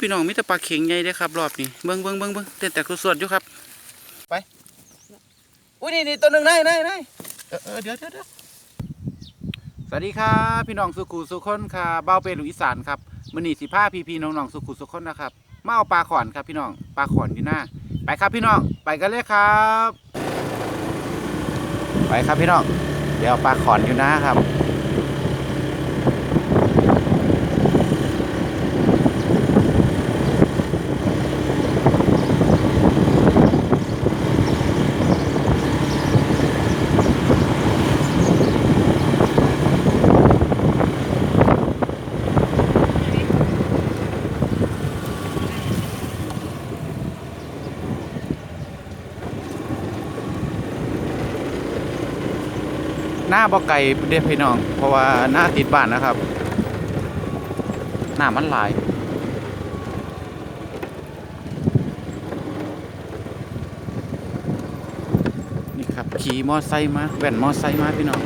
พี่น้องมีแต่ปลาเข็งใหญ่เด้อครับรอบนี้เบิ่งเบิ่งเบิ่งเบิ่งเต้นแต่กระสวดอยู่ครับ ไป อุ้ยนี่นี่ตัวหนึ่งได้ได้ได้เออเออเดี๋ยวเดี๋ยวเดี๋ยวสวัสดีครับพี่น้องสุขุสุขคนค่ะเบ้าเป็นลูกอีสานครับมื้อนี้สิพาพีพีน้องน้องสุขุสุขคนนะครับมาเอาปลาขอนครับพี่น้องปลาขอนอยู่หน้า ไปครับพี่น้องไปกันเลยครับ ไปครับพี่น้อง เดี๋ยวปลาขอนอยู่หน้าครับ บ่ไก่เด็พี่น้อง เพราะว่าหน้าติดบ้านนะครับ หน้ามันหลายนี่ครับขี่มอไซค์มาแว่นมอไซค์มาพี่น้อง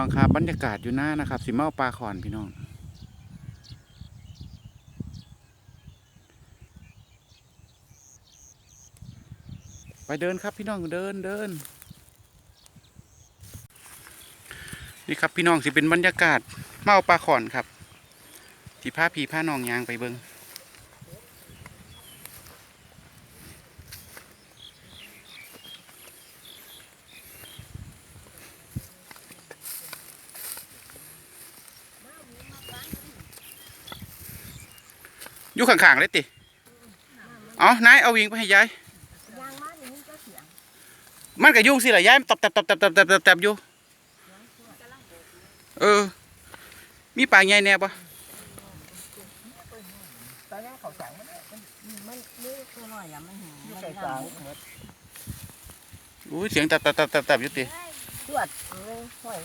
ี่น้องครับบรรยากาศอยู่หน้านะครับ สิมาเอาปลาขอนพี่น้อง ไปเดินครับพี่น้องเดินเดินนี่ครับพี่น้องสิเป็นบรรยากาศมาเอาปลาขอนครับสีผ้าผีผ้านองยางไปเบิง อยู่ข้างๆเลยติเอานายเอาวิ่งไปให้ยายมันก็ยุ่งสิละยายมันตบตบตบตบตบตบตบตบอยู่เออ มีปลาใหญ่แน่ปะตอนนั้นเขาสั่งมันมันมันนี่ตัวน้อยอะมันหิวมันใส่น้กลางหมดอุ้ยเสียงตับตับตับตับตับยู่ติตรวจหอย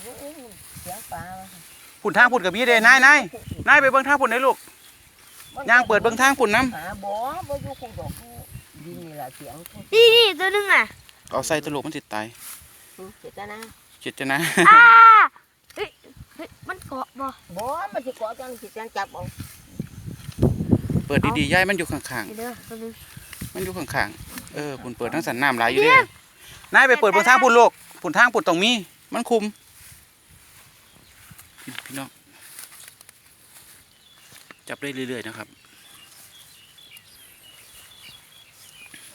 เสียงปลาพุ่นทางพุ่นกับมีเด้นายนายนายไปเบิ่งทางพุ่นได้ลูก ย่างเปิดเบิ่งทางพุ่นน้หาบ่บ่อยู่คงดอกอยู่ดินนี่แหละเสียงนี่นี่ตัวนึงอะำเอาใส่ตะลุกมันสิตายเจ็ดนะเจ็ดจะนะอ่าเฮ้ยเฮ้ยมันเกาะบ่บ่มันสิเกาะจังสิจังจับเอาเปิดดีๆยายมันอยู่ข้างเดี๋ยวตัวนึงๆมันอยู่ข้างๆเออพุ่นเปิดทั้งสันน้ำไหลายอยู่เด้นายไปเปิดเบิ่งทางพุ่นลูกพุ่นทางพุ่นตรงมีมันคุมพี่พี่น้อง จับได้เรื่อยๆนะครับ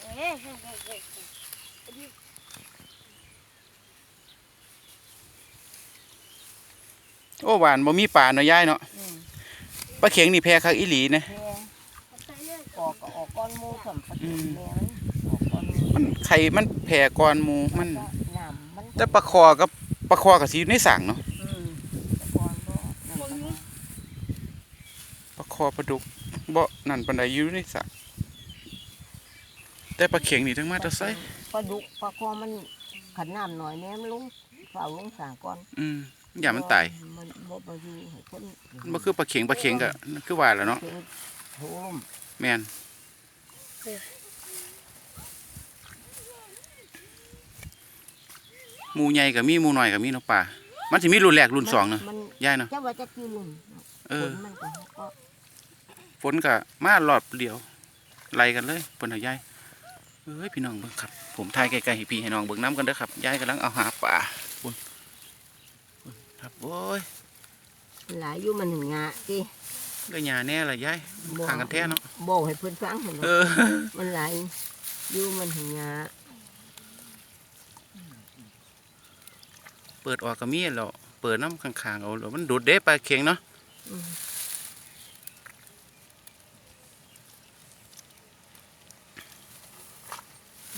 เอ้ยเฮ้ยเฮ้ยเฮ้ยโอ้หวานบ่มีปลาเนาะยายเนาะปลาเข็งนี่แพ้คักอีหลีนะแพงออกก็ออกก้อนหมูสัมปะอืมแม่มันออกก้อนหมูมันไข่มันแผ่ก่อนหมูมันก็น้ำมันแต่ปลาคอกับปลาคอกับสีอยู่ในสั่งเนาะ อืมแต่ก่อนบ่นั่นก็ได้ ปลาค อปลาดุกบ่นั่นปานใดอยู่ในสั่งแต่ปลาเข็งนี่ทั้งมาแตะไซปลาดุกปลาคอมันขันน้ำหน่อยแม่มันลงเฝ้าลงสางก่อนอืมอย่ามันตายมันบ่บ่อยู่ให้คนมันบ่คือปลาเข็งปลาเข็งก็คือว่าแหล้วเนาะเข็งโหมแม่นหมูใหญ่ก็มีหมูน้อยก็มีเนาะป่ามันสิมีรุ่นแรกรุ่นสองเนาะมันยายเนาะจะว่าจะกี่ลุ่มเออฝนมันก็ก็ ฝนก็มารอบเดียวไล่กันเลยเพิ่นเอายายเอ้ยพี่น้องเบิ่งครับ ผมถ่ายไกลๆให้พี่ให้น้องเบิ่งน้ำกันเด้อครับยายกำลังเอาหาปลาปุ่นปุ่นครับโอ้ยหลายอยู่มันหนึ่งงะสิก็หยาแน่ละยายข้างกันแท้เนาะบอกให้เพิ่นฟังเห็นเอบ่อมันหลายอยู่มันหนึ่งงะเปิดออกก็มีแล้วเปิดน้ำข้างๆเอาแล้วมันดูดเด้ปลาเข็งเนาะ อืม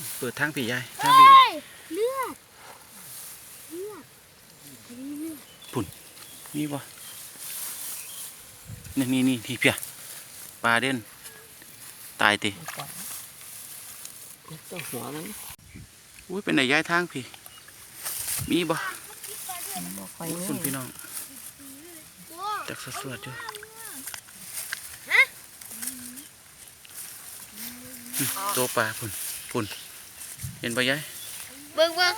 เปิดทางพี่ยายทางพี่เฮ้ยเลือดเลือดอันนี้เลือดมีบ่นี่นี่นี่ที่เพียปลาเด่นตายติมันก็มันตัวหัวมันอุ้ยเป็นไหนย้ายทางพี่ มีบ่มันบ่ค่อยมีคุณพี่น้องจักสวดๆอยู่ตัวปลาพุ่นพุ่น เห็นปะยายเบิ้งเบิ้ง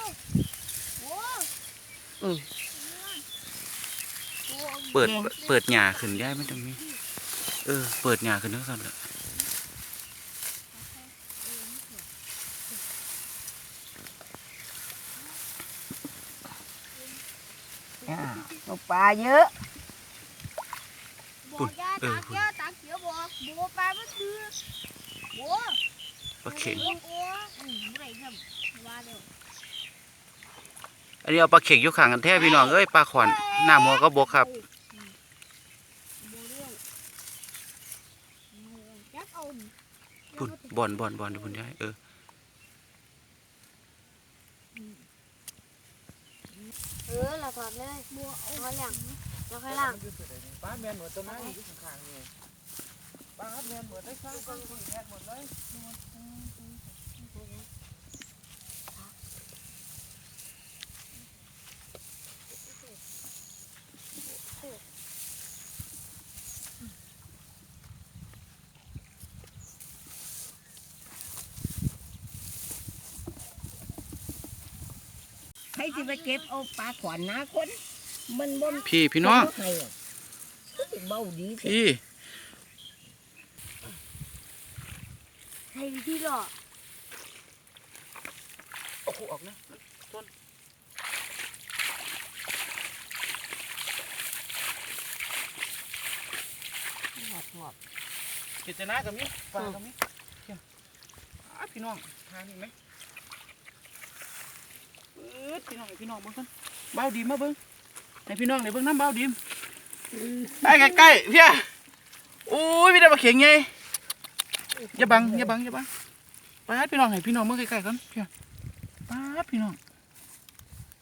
เปิดเปิดหยาขึ้นยายไม่ตรงนี้ เออ เปิดหยาขึ้นเท่ากันเลยตกปลาเยอะปุ่นเออปุ่นปลาไม่คือบัว ปลาเข็งบัวบัวอืมบ่ได้ครับว่าเร็วอันนี้เอาปลาเข็งอยู่ข้างกันแท้พี่น้องเอ้ยปลาขอนหน้าหัวก็บกครับบัวเร็วจักเอาพุ่นบอนบอนบอนเดี๋ยวพุ่นยายเออเออเราถอดเลยบัวเอาไว้หลังแล้วค่อยล่างปลาแมนหมดต้นไม้อยู่ข้างๆนี่ปลาแมนหมดได้ข้างๆแมนหมดเลย รจะไปเก็บเอาปลาขวานหนาคน มันบ่มพี่พี่น้องใครอะเบาดีสิพี่ให้ที่หล่อโอ้โหออกนะต้นหอดหอดกิจนากับมีปลากับมีเดี๋ยวอ่าพี่น้องทานอีกไหมเอิ ดพี่น้องให้พี่น้องเบิ่งกันเบ้าดีมาเบิ่งให้พี่น้องในเบิ่งน้ำเบ้าดีมได้ใกล้ๆเพี่ยโอ้ยพี่ได้ปลาเข็งไงอย่าบังอย่าบังอย่าบังปาดพี่น้องให้พี่น้องเบิ่งใกล้ๆกันเพี่ยปาดพี่น้อง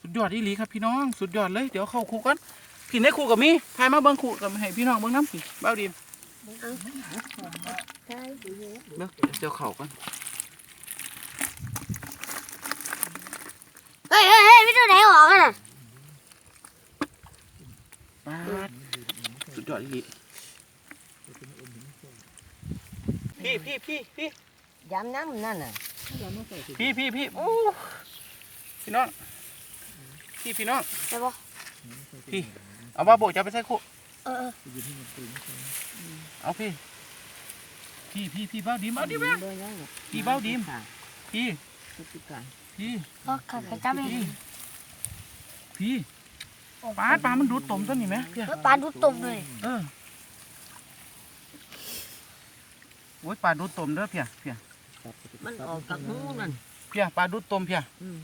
สุดยอดอีหลีครับพี่น้อง สุดยอดเลย เดี๋ยวเข้าคู่กันพี่ในคู่กับมีพายมาเบิ่งคู่กับให้พี่น้องเบิ่งน้ำสิเบ้าดีมเบิ่งเดี๋ยวเข้ากัน เฮ้ยเฮ้ยเฮ้ยไม่ตัวไหนออกอะ ปาดสุ ดยอดอีหลีพี่พี่พี่พี่ยำน้ำนั่นน่ะพี่พี่พี่โอ้พี่น้องพี่พี่น้องใช่ปะพี่เอาบ้าโบกจะเอาไปใส่คู่เออเออเอาพี่พี่พี่พี่เบ้าดีมเบ้าดีมเบอร์ยังน่ะพี่เบ้าดีมค่ะพี่พฤติการพี่ก็ขัดกระจับเลยพี่พี่ ปลาปลามันดูดตมต้นนี่ไหมพี่เออปลาดูตุ่มเลยเออโอ้ยปลาดูดตมเด้อเพียเพียมันออกจากหูนั่นเพียปลาดูดตมเพียอืม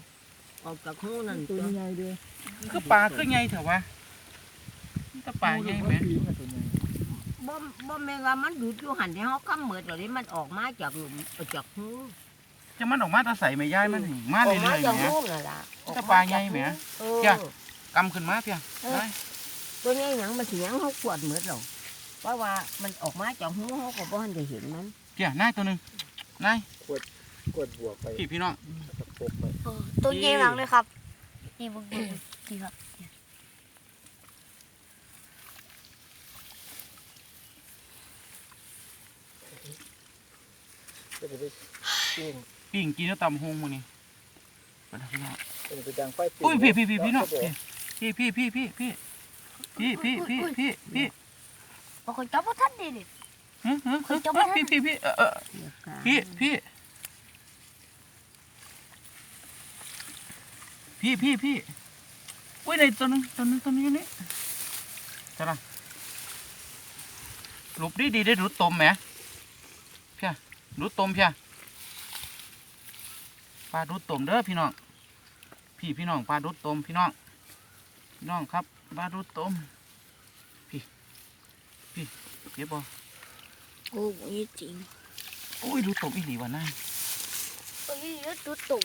ออกจากหูนั่นตัวใหญ่เด้อคือปลาคือไงเถอะวะนี่ก็ปลาไงไหมบ่บ่แม่นว่ามันดูดอยู่หันที่เฮาคำเหมือดเลยมันออกมาจากหลุมออกจากหูจะมันออกมาตาใส่ไม่ย้ายมันนี่มาออกเรื่มาอยๆจากแหมหูนั่นล่ะถ้าปลาใหญ่แหมเออจ้ะ กำขึ้นมาเพียได้ตัวนี้หยังมันสิหยังเฮาขวดเหมือดหรอกเพราะว่ามันออกมาจากหูเฮาก็บ่ทันได้เห็นมันเพียนายตัวหนึ่งนายกดบวกไปพี่พี่น้อง ตะปบไปเออตัวเยี่ยหลังเลยครับ นี่มึงดูนี่ครับจะไปปิ้งปิ่งกินแล้วตำหงมานี่ไปนะพี่น้องจะไปดังไฟปิ้งอุ้ยพี่พี่พี่พี่น้องพี่ พี่พี่พี่พี่พี่พี่พี่พี่พี่พี่บางคนจับว่าท่านดีดิฮึฮึฮึพี่พี่พี่เออเออเดี๋ยวค่ะพี่พี่พี่พี่พี่อุ้ยในตัวนึงตัวนึงตัวนึงอยู่นี่จะละหลบดีดีได้ดูดตมไหมเพียดูดตมเพียปลาดูดตมเด้อพี่น้อง พี่พี่น้องปลาดูดตมพี่น้องพี่ น้องครับปลาดูดตมพี่พี่เก็บบ่โอ้ยจริงโอ้ยดูดตมอีหลีวะนายโอ้ยเยอะดูตุ่ม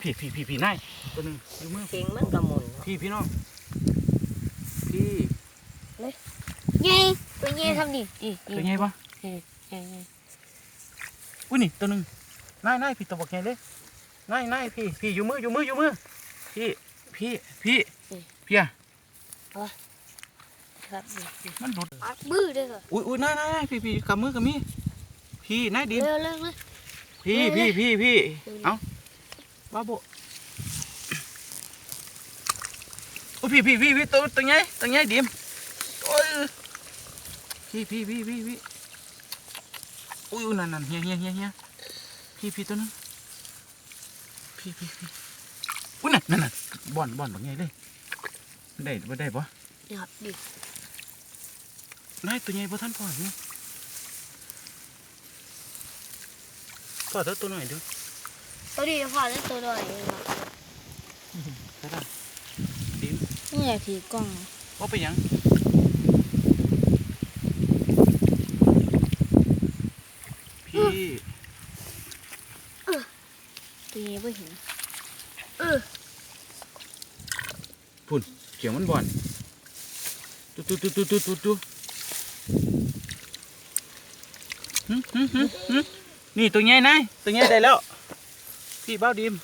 พี่พี่พี่พี่นายตัวหนึงอยู่มือเก่งมันก็หมุนเนาะพี่พี่น้องพี่ไงตัวเยี่ยทำดิดิตัวใหญ่ปะอุ้ยนี่ตัวหนึ่งนายนายพี่ตัวบอกใหญ่เลยนายนายพี่พี่อยู่มืออยู่มืออยู่มือพี่ พี่พี่พี่อะครับมันดุดปัดบื้อด้วยเหรออุ้ยอุ้ยนายนายนายพี่พี่กับมือกับมีพพี่นายดิมเร็วเร็วเร็วพี่พี่พี่พี่เอาบ้าโบโอ้พี่พี่พี่พี่ตัวตัวใหญ่ตัวใหญ่ดิมโอ้ยพี่พี่พี่พี่พี่อุ้ยอุ้ยนั่นนั่นเฮียเฮียเฮียเฮียพี่พี่ตัวนึงพี่พี่พี่ อุ้ยนั่นนั่นนั่นบ่อนบ่อนแบบไงเลยได้บ่ได้ปะนี่ครับดินายตัวใหญ่บ่ท่านพ่ออยู่พ่อตัวตัวหน่อยเดูตัวดีพอได้ตัวด้วยเองครับใช่ป่ะไม่อยากถือกล้องว่าไปหยังพี่ตัวนี้ไม่เห็น เขียวมันบ่อนตุ๊ตุ๊ตุ๊ตุ๊ตุ๊ตุ๊ตุ๊หึหึหึหึนี่ตัวใหญ่นายตัวใหญ่ได้แล้ว พี่เบ้าดีม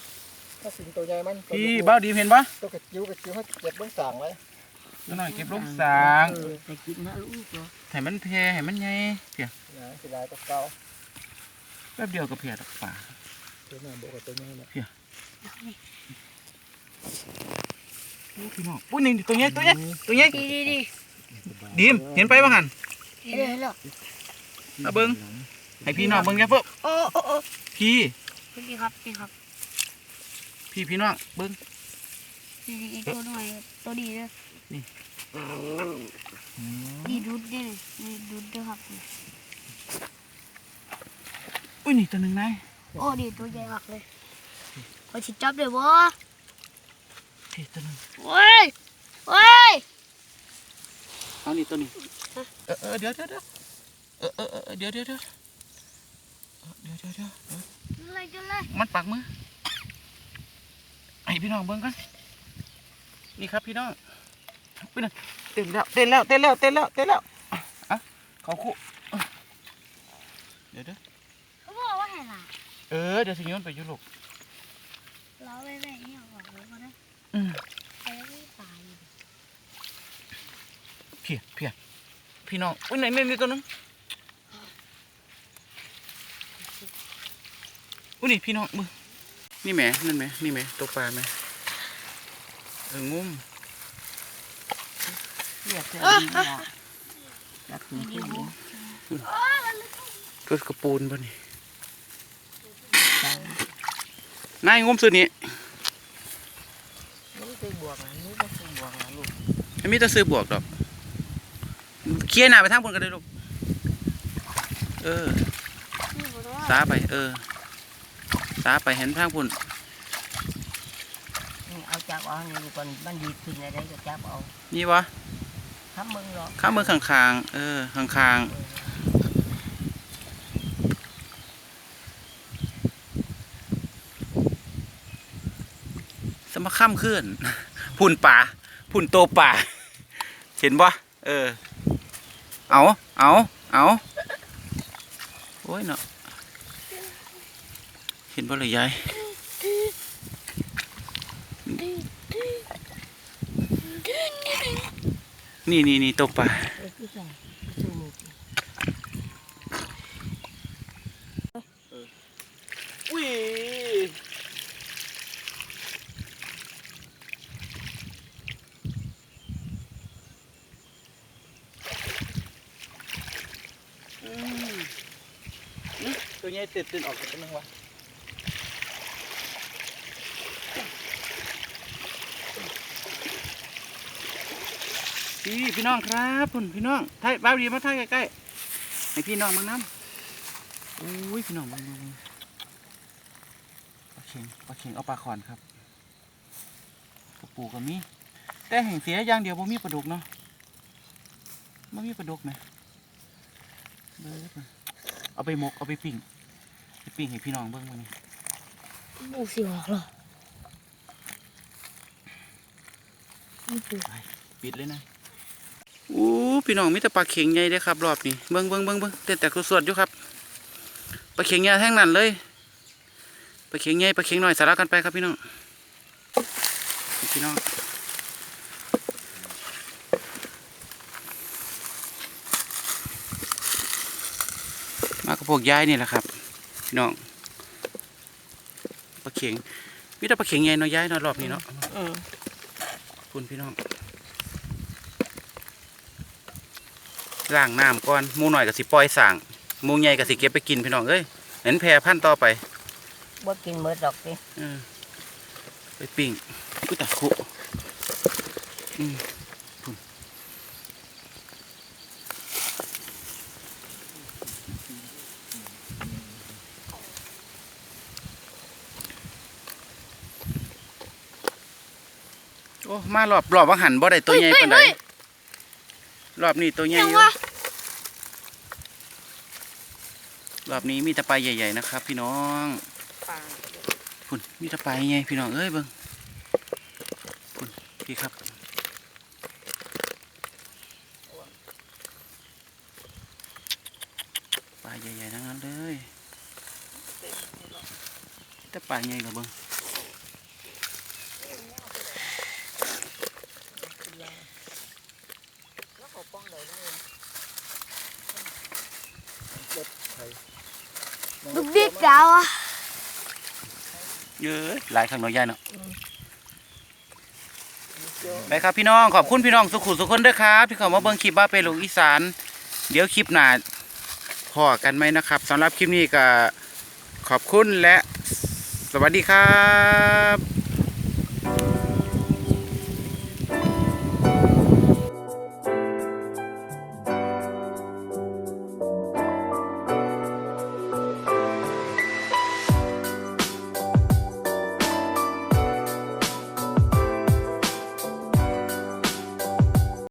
ถ้าสิงตัวใหญ่มันพี่เบ้าดีมเห็นปะตัวกระจิ้วกระจิ้วให้เก็บเบื้องสั่งไว้ตัวหน่อยเก็บลงสางเออแต่กินนะลูกเหรอให้มันแพร่ให้มันใหญ่เพียนะสิลายตัวเก่าแป๊บเดียวก็เพียตักป่าตัวหน้าบอกกับตัวใหญ่นะโอ้ พี่น้องปุ้ยนี่ตัวใหญ่ตัวใหญ่ตัวใหญ่ดีดีดีดีมเห็นไปบ้างหันเห็นเลยเห็นเลยเอาเบิ้งให้พี่น้องเบิ้งแค่เพิ่มโอ้โอ้โอ้พี่ดีครับดีครับ พี่พี่น้องเบิ้งดีดีอีกตัวหน่อยตัวดีเลยนี่ดีดูดด้วยดีดูดด้วยครับอุ้ยนี่ตัวหนึ่งนายโอ้ดีตัวใหญ่มากเลยขอชิดจับเลยวะ พี่ตัวหนึ่งโอ้ยโอ้ยเอานี่ตัวนี้เออเออเดี๋ยวเดี๋ยวเดี๋ยวเออเออเออเดี๋ยวเดี๋ยวเดี๋ยวเออเดี๋ยวเดี๋ยวเดี๋ยวเดี๋ยวจุดเลยจุดเลยมันปักมือให้พี่น้องเบิ้งกันนี่ครับพี่น้องอุ้ยนั่นเต้นแล้วเต้นแล้วเต้นแล้วเต้นแล้วเต้นแล้วอะอะเขาคู่เดี๋ยวเดี๋ยวเขาบอกว่าไงล่ะเออเดี๋ยวสิโยนไปอยุลูกเราไปไปเนี่ เพียเพียพี่น้องอุ้ยไหนนี่นี่ตัวนึงอุ้ยนี่พี่น้องมือนี่แหมนั่นแหมนี่แหมตัวปลาไหมเอองุ้มเรียกเธอดีเนาะจับถึงที่หูตัวกระปูนป่ะนี่นายงุ้มสุดนี้มันเคยบ วกนะนี่ก็เคยบวกนะลูกไม่มีแตัวซื้อบวกดอก เคลียร์หน้าไปทางบนกันเลยลูก เออนี่บอกว่าสาไป เออสาไปเห็นทางบนนี่เอาจับเอานี่ลูกก่อนมันดีขึ้นอะไรก็จับเอานี่วะทำมึงหรอกข้ามมือข้างๆเออข้างๆสมาข้ามขึ้น พุ่นป่าพุ่นโตป่า เห็นปะเออ เอาเอาเอาโอ้ยเนาะเห็นปะเลยยายนี่นี่นี่โตป่า เออคือจังชูมือสิ อุ้ย ตัวนี้ตื่นตื่นออกกันนึงวะพี่พี่น้องครับคุณพี่น้องไทยบ้าดีมาไทยใกล้ๆให้พี่น้องมึงน้ำอุ้ยพี่น้องมึงมึงปลาเค็งปลาเค็งเอาปลาขอนครับกระปูก็มีแต่แห่งเสียอย่างเดียวบ่มีปลาดุกเนาะบ่มีปลาดุกไหมเอาไปหมกเอาไปปิ้ง ปปิ้งให้พี่น้องเบิ่งมื้อนี้บูสิออกเหรอปิดเลยนะอู้พี่น้องมีแต่ปลาเค็งใหญ่เด้อครับ รอบนี้เบิ่งเบิ่งเบิ่งเบิ่งเต้นแต่สวดอยู่ครับปลาเค็งใหญ่ทั้งนั้นเลยปลาเค็งใหญ่ปลาเค็งน้อยสลับกันไปครับพี่น้องพี่น้องมาก็พวกย้ายนี่แหละครับ พี่น้องปลาเข็งมีแต่ปลาเข็งใหญ่เนาะย้ายเนาะรอบนี้เนาะอืมคุณพี่น้องล้างน้ำก่อนหมูหน่อยกับสิปล่อยสั่งหมูใหญ่กับสิเก็บไปกินพี่น้องเอ้ยเห็นแพรพันธุ์ต่อไปบ่กินหมดดอกติเออไปปิ้งกุตะคุอืม มารอบรอบว่าหันบ่ได้ตัวใหญ่ปานใดรอบนี้ตัวใหญ่ยัองยู่วะรอบนี้มีแต่ปลาใหญ่ ๆ นะครับ พี่น้องปลาพุ่นมีแต่ปลาใหญ่พี่น้องเอ้ยเบิ่งพุ่นพี่ครับปลาใหญ่ๆทั้งนั้นเลยแต่ปลาใหญ่กับเบิ่ง ดุกดิกดาวอะ เยอะหลายข้างน้อยใหญ่เนาะไปครับพี่น้องขอบคุณพี่น้องสุขุมสุขคนเด้อครับที่เข้ามาเบิ่งคลิปบ้าไปลูกอีสาน เดี๋ยวคลิปหน้าพอกันไหมนะครับสำหรับคลิปนี้ก็ขอบคุณและสวัสดีครับ